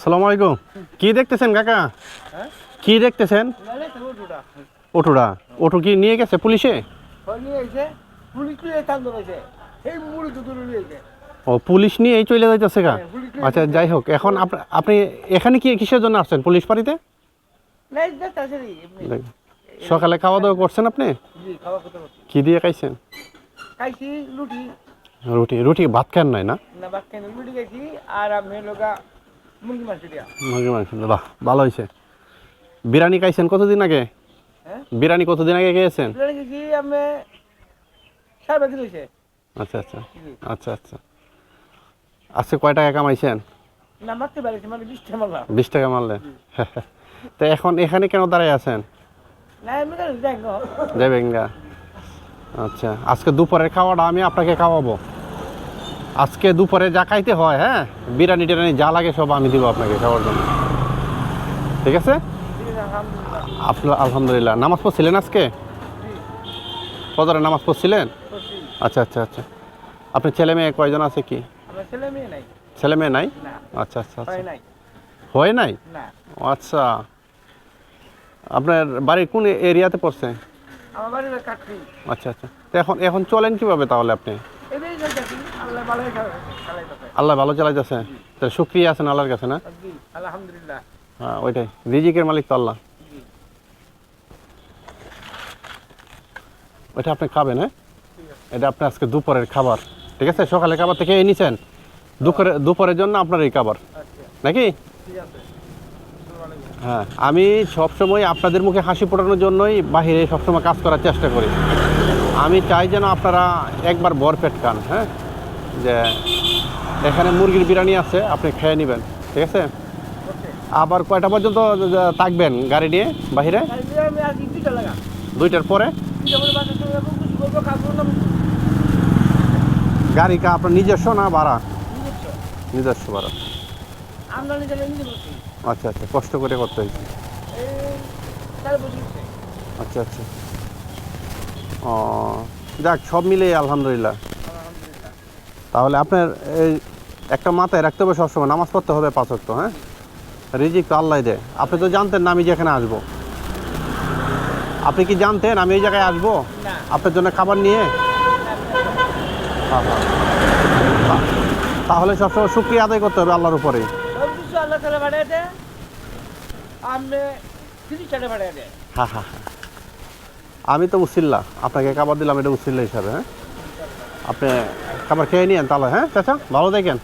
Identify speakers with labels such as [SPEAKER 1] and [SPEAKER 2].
[SPEAKER 1] আসসালামু আলাইকুম। কি দেখতেছেন কাকা? কি দেখতেছেন? অটোটা। অটো কি নিয়ে গেছে পুলিশে? ও, পুলিশ নিয়ে এই চলে যাইতেছে
[SPEAKER 2] নিয়ে
[SPEAKER 1] আচ্ছা যাই হোক, এখন আপ- আপনি এখানে কি, কিসের জন্য আসছেন? পুলিশ বাড়িতে? সকালে খাওয়া দাওয়া করছেন আপনি? কি দিয়ে খাইছেন?
[SPEAKER 2] খাইছি
[SPEAKER 1] রুটি রুটি ভাত খান নাই না?
[SPEAKER 2] না বাক্যে লুটি খাইছি। আর আমি মুরগি
[SPEAKER 1] মাংস বাহ ভালো হয়েছে বিরিয়ানি খাইছেন কতদিন আগে?
[SPEAKER 2] হ্যাঁ?
[SPEAKER 1] বিরিয়ানি কতদিন আগে খেয়েছেন? আচ্ছা আচ্ছা আচ্ছা আচ্ছা। আজকে কয় টাকা কামাইছেন? বিশ টাকা মারলে তো এখন এখানে কেন দাঁড়ায় আছেন? যাবেন আচ্ছা আজকে দুপুরের খাওয়াটা আমি আপনাকে খাওয়াবো। আজকে দুপুরে যা খাইতে হয় হ্যাঁ? বিরিয়ানি টিরানি যা লাগে সব আমি দিব আপনাকে খাওয়ার জন্য। ঠিক আছে?
[SPEAKER 2] আলহামদুলিল্লাহ
[SPEAKER 1] আলহামদুলিল্লাহ। নামাজ পড়ছিলেন আজকে?
[SPEAKER 2] জি
[SPEAKER 1] নামাজ পড়ছিলেন? আচ্ছা আচ্ছা আচ্ছা। আপনার ছেলে মেয়ে কয়জন আছে কি?
[SPEAKER 2] ছেলে মেয়ে নাই।
[SPEAKER 1] আচ্ছা আচ্ছা আচ্ছা।
[SPEAKER 2] হয় নাই।
[SPEAKER 1] আচ্ছা। আপনার বাড়ির কোন এরিয়াতে পড়ছে? আচ্ছা আচ্ছা। এখন এখন চলেন কীভাবে তাহলে আপনি?
[SPEAKER 2] আল্লাহ
[SPEAKER 1] ভালো চালাইতেছে। তো সুক্রিয়া আছেন আল্লাহর কাছে না?
[SPEAKER 2] আলহামদুলিল্লাহ।
[SPEAKER 1] হ্যাঁ ওইটাই। রিজিকের মালিক তো আল্লাহ। ওইটা আপনি খাবেন হ্যাঁ? এটা আপনি আজকে দুপুরের খাবার। ঠিক আছে? সকালে খাবার থেকে এই নিছেন। দুপুরে দুপুরের জন্য আপনার এই খাবার।
[SPEAKER 2] আচ্ছা।
[SPEAKER 1] নাকি। হ্যাঁ আমি সবসময় আপনাদের মুখে হাসি ফোটানোর জন্যই বাহিরে সবসময় কাজ করার চেষ্টা করি। আমি চাই যেন আপনারা একবার বরপেট খান হ্যাঁ? যে এখানে মুরগির বিরিয়ানি আছে, আপনি খেয়ে নেবেন, ঠিক আছে? আবার কয়টা পর্যন্ত থাকবেন গাড়ি নিয়ে বাহিরে? দুইটার পরে? গাড়ি কা আপনার নিজস্ব না ভাড়া?
[SPEAKER 2] নিজস্ব
[SPEAKER 1] ভাড়া। আচ্ছা আচ্ছা কষ্ট করে করতে হয়েছে। আচ্ছা আচ্ছা। ও, যাক, সব আলহামদুলিল্লাহ
[SPEAKER 2] আলহামদুলিল্লাহ।
[SPEAKER 1] তাহলে আপনার এই একটা মাথায় রাখতে হবে সবসময় নামাজ পড়তে হবে পাঁচ ওয়াক্ত, হ্যাঁ? রিজিক তো আল্লাহ দেয়। আপনি তো জানতেন না আমি যেখানে আসব। আপনি কি জানতেন আমি এই জায়গায় আসব? আপনার জন্য খাবার নিয়ে? তাহলে সবসময় শুক্রিয়া আদায় করতে হবে আল্লাহর
[SPEAKER 2] উপরে
[SPEAKER 1] হ্যাঁ হ্যাঁ হ্যাঁ আমি তো উসিল্লা আপনাকে খাবার দিলাম এটা উসিল্লা হিসাবে হ্যাঁ? আপনি খাবার খেয়ে নিয়েন তাহলে হ্যাঁ চাচা? ভালো দেখেন